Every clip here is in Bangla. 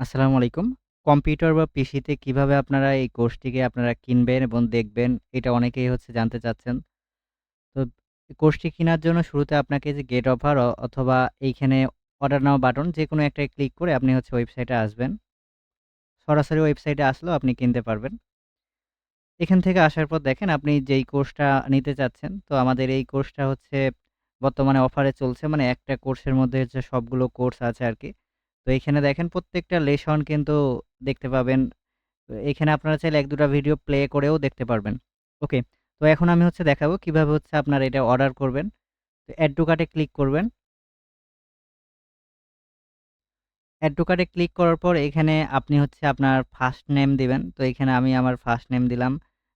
আসসালামু আলাইকুম। কম্পিউটার বা পিসিতে কীভাবে আপনারা এই কোর্সটিকে আপনারা কিনবেন এবং দেখবেন, এটা অনেকেই হচ্ছে জানতে চাচ্ছেন। তো কোর্সটি কেনার জন্য শুরুতে আপনাকে যে গেট অফার অথবা এইখানে অর্ডার নাও বাটন যে কোনো একটায় ক্লিক করে আপনি হচ্ছে ওয়েবসাইটে আসবেন। সরাসরি ওয়েবসাইটে আসলেও আপনি কিনতে পারবেন। এখান থেকে আসার পর দেখেন আপনি যেই কোর্সটা নিতে চাচ্ছেন, তো আমাদের এই কোর্সটা হচ্ছে বর্তমানে অফারে চলছে। মানে একটা কোর্সের মধ্যে হচ্ছে সবগুলো কোর্স আছে আরকি। তো এইখানে দেখেন প্রত্যেকটা লেসন কিন্তু দেখতে পাবেন। এখানে আপনারা চাইলে ১-২ টা ভিডিও প্লে করেও দেখতে পারবেন। ওকে। তো এখন আমি হচ্ছে দেখাবো কীভাবে হচ্ছে আপনারা এটা অর্ডার করবেন। তো এড টু কার্ট ক্লিক করবেন। এড টু কার্ট ক্লিক করার পর এখানে আপনি হচ্ছে আপনার ফার্স্ট নেম দিবেন। তো এখানে আমি আমার ফার্স্ট নেম দিলাম।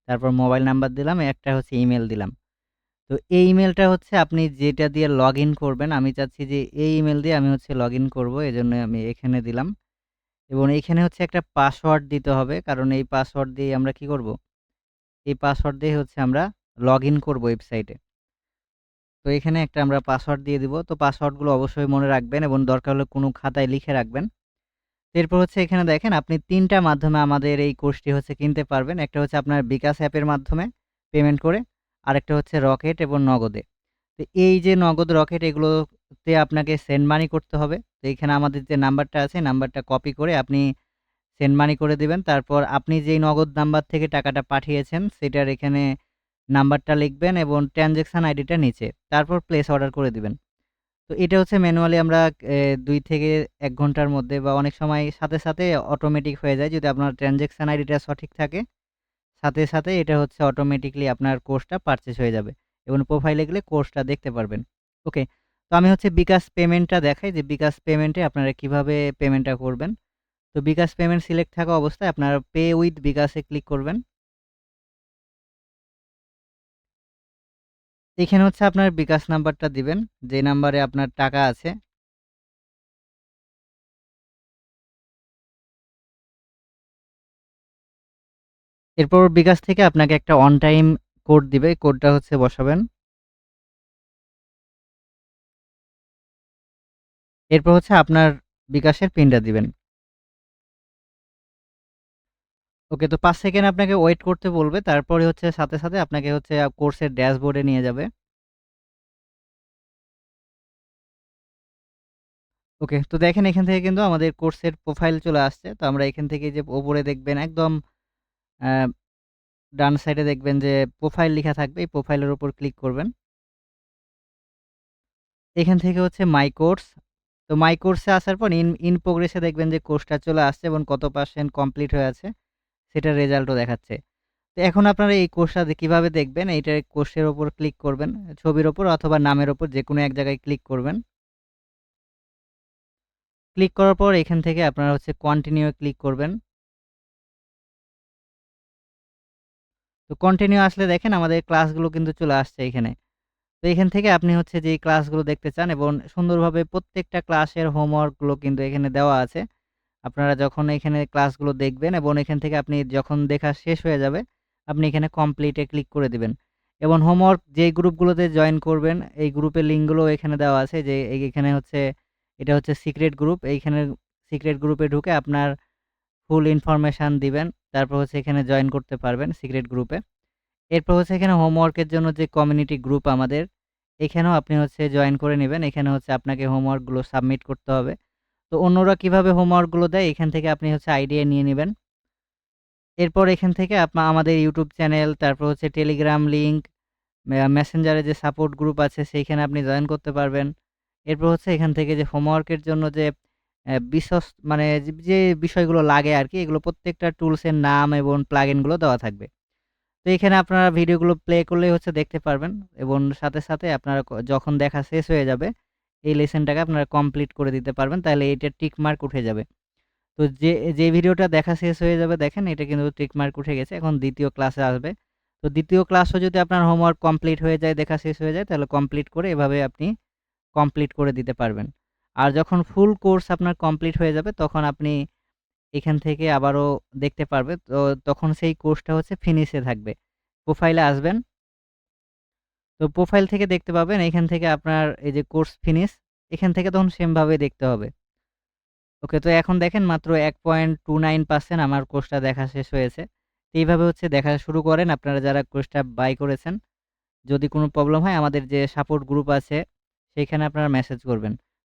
তারপর মোবাইল নাম্বার দিলাম, একটা হচ্ছে ইমেল দিলাম। তো এই ইমেইলটা হচ্ছে আপনি যেটা দিয়ে লগইন করবেন, আমি চাচ্ছি যে এই ইমেইল দিয়ে আমি হচ্ছে লগইন করব। এজন্য আমি এখানে দিলাম। এবং এইখানে হচ্ছে একটা পাসওয়ার্ড দিতে হবে। কারণ এই পাসওয়ার্ড দিয়েই আমরা কি করব? এই পাসওয়ার্ড দিয়ে হচ্ছে আমরা লগইন করব ওয়েবসাইটে। তো এখানে একটা আমরা পাসওয়ার্ড দিয়ে দিব। তো পাসওয়ার্ডগুলো অবশ্যই মনে রাখবেন এবং দরকার হলে কোনো খাতায় লিখে রাখবেন। এরপর হচ্ছে এখানে দেখেন আপনি ৩ টা মাধ্যমে আমাদের এই কোর্সটি হচ্ছে কিনতে পারবেন। একটা হচ্ছে আপনার বিকাশ অ্যাপের মাধ্যমে পেমেন্ট করে, আরেকটা হচ্ছে রকেট এবং নগদে। তো এই যে নগদ, রকেট এগুলোতে আপনাকে সেন্ড মানি করতে হবে। তো এখানে আমাদের যে নাম্বারটা আছে, নাম্বারটা কপি করে আপনি সেন্ড মানি করে দিবেন। তারপর আপনি যেই নগদ নাম্বার থেকে টাকাটা পাঠিয়েছেন, সেটার এখানে নাম্বারটা লিখবেন এবং ট্রান্সেকশন আইডিটা নিচে। তারপর প্লেস অর্ডার করে দিবেন। তো এটা হচ্ছে ম্যানুয়ালি আমরা দুই থেকে এক ঘণ্টার মধ্যে বা অনেক সময় সাথে, সাথে অটোমেটিক হয়ে যায় যদি আপনার ট্রান্সেকশন আইডিটা সঠিক থাকে। সাথে, সাথে এটা হচ্ছে অটোমেটিক্যালি আপনার কোর্সটা পারচেজ হয়ে যাবে এবং প্রোফাইলে গেলে কোর্সটা দেখতে পারবেন। ওকে। তো আমি হচ্ছে বিকাশ পেমেন্টটা দেখাই যে বিকাশ পেমেন্টে আপনারা কীভাবে পেমেন্টটা করবেন। তো বিকাশ পেমেন্ট সিলেক্ট থাকা অবস্থায় আপনারা পে উইথ বিকাশে ক্লিক করবেন। এখানে হচ্ছে আপনার বিকাশ নাম্বারটা দিবেন, যে নাম্বারে আপনার টাকা আছে। এরপর বিকাশ থেকে আপনাকে একটা অন টাইম কোড দিবে। কোডটা হচ্ছে বসাবেন। এরপর হচ্ছে আপনার বিকাশের পিনটা দিবেন। ওকে তো পাঁচ সেকেন্ড আপনাকে ওয়েট করতে বলবে। তারপরে হচ্ছে সাথে, সাথে আপনাকে হচ্ছে কোর্সের ড্যাশবোর্ডে নিয়ে যাবে। ওকে। তো দেখেন এখান থেকে কিন্তু আমাদের কোর্সের প্রোফাইল চলে আসছে। তো আমরা এখান থেকে যে ওপরে দেখবেন একদম ডান সাইডে দেখবেন যে প্রোফাইল লেখা থাকবে। এই প্রোফাইলের উপর ক্লিক করবেন। এখান থেকে হচ্ছে মাই কোর্স। তো মাই কোর্সে আসার পর ইন ইন প্রোগ্রেস দেখবেন যে কোর্সটা চলে আসছে এবং কত পার্সেন্ট কমপ্লিট হয়ে আছে, সেটার রেজাল্টও দেখাচ্ছে। তো এখন আপনারা এই কোর্সটা কীভাবে দেখবেন? এইটার কোর্সের ওপর ক্লিক করবেন। ছবির ওপর অথবা নামের ওপর যে কোনো এক জায়গায় ক্লিক করবেন। ক্লিক করার পর এখান থেকে আপনারা হচ্ছে কন্টিনিউ ক্লিক করবেন। তো কন্টিনিউ আসলে দেখেন আমাদের ক্লাসগুলো কিন্তু চলে আসছে এখানে। তো এখান থেকে আপনি হচ্ছে যেই ক্লাসগুলো দেখতে চান এবং সুন্দরভাবে প্রত্যেকটা ক্লাসের হোমওয়ার্কগুলো কিন্তু এখানে দেওয়া আছে। আপনারা যখন এখানে ক্লাসগুলো দেখবেন এবং এখান থেকে আপনি যখন দেখা শেষ হয়ে যাবে, আপনি এখানে কমপ্লিটে ক্লিক করে দিবেন। এবং হোমওয়ার্ক যেই গ্রুপগুলোতে জয়েন করবেন, এই গ্রুপের লিঙ্কগুলো এখানে দেওয়া আছে যে এখানে হচ্ছে এটা হচ্ছে সিক্রেট গ্রুপ। এইখানে সিক্রেট গ্রুপে ঢুকে আপনার ফুল ইনফরমেশন দিবেন। তারপর হচ্ছে এখানে জয়েন করতে পারবেন সিক্রেট গ্রুপে। এরপর হচ্ছে এখানে হোমওয়ার্কের জন্য যে কমিউনিটি গ্রুপ আমাদের, এখানেও আপনি হচ্ছে জয়েন করে নিবেন। এখানে হচ্ছে আপনাকে হোমওয়ার্কগুলো সাবমিট করতে হবে। তো অন্যরা কীভাবে হোমওয়ার্কগুলো দেয় এখান থেকে আপনি হচ্ছে আইডিয়া নিয়ে নেবেন এরপর এখান থেকে আপনা আমাদের ইউটিউব চ্যানেল, তারপর হচ্ছে টেলিগ্রাম লিঙ্ক, মেসেঞ্জারে যে সাপোর্ট গ্রুপ আছে সেইখানে আপনি জয়েন করতে পারবেন। এরপর হচ্ছে এখান থেকে যে হোমওয়ার্কের জন্য যে অ্যা বিশ্বস মানে যে বিষয়গুলো লাগে আরকি এগুলো প্রত্যেকটা টুলসের নাম এবং প্লাগইনগুলো দেওয়া থাকবে। তো এখানে আপনারা ভিডিওগুলো প্লে করলেই হচ্ছে দেখতে পারবেন এবং সাথে, সাথে আপনারা ক যখন দেখা শেষ হয়ে যাবে, এই লেসনটাকে আপনারা কমপ্লিট করে দিতে পারবেন। তাহলে এইটার টিক মার্ক উঠে যাবে। তো যে যে ভিডিওটা দেখা শেষ হয়ে যাবে দেখেন এটা কিন্তু টিক মার্ক উঠে গেছে। এখন ২য় ক্লাসে আসবে। তো ২য় ক্লাসও যদি আপনার হোমওয়ার্ক কমপ্লিট হয়ে যায়, দেখা শেষ হয়ে যায় তাহলে কমপ্লিট করে এভাবে আপনি কমপ্লিট করে দিতে পারবেন। আর যখন ফুল কোর্স আপনার কমপ্লিট হয়ে যাবে তখন আপনি এখান থেকে আবারও দেখতে পারবে। তো তখন সেই কোর্সটা হচ্ছে ফিনিশে থাকবে। প্রোফাইলে আসবেন। তো প্রোফাইল থেকে দেখতে পাবেন এখান থেকে আপনার এই যে কোর্স ফিনিশ, এখান থেকে তখন সেম ভাবে দেখতে হবে। ওকে তো এখন দেখেন মাত্র 1.29% আমার কোর্সটা দেখা শেষ হয়েছে। এইভাবে হচ্ছে দেখা শুরু করেন আপনারা যারা কোর্সটা বাই করেছেন। যদি কোনো প্রবলেম হয় আমাদের যে সাপোর্ট গ্রুপ আছে সেইখানে আপনারা মেসেজ করবেন।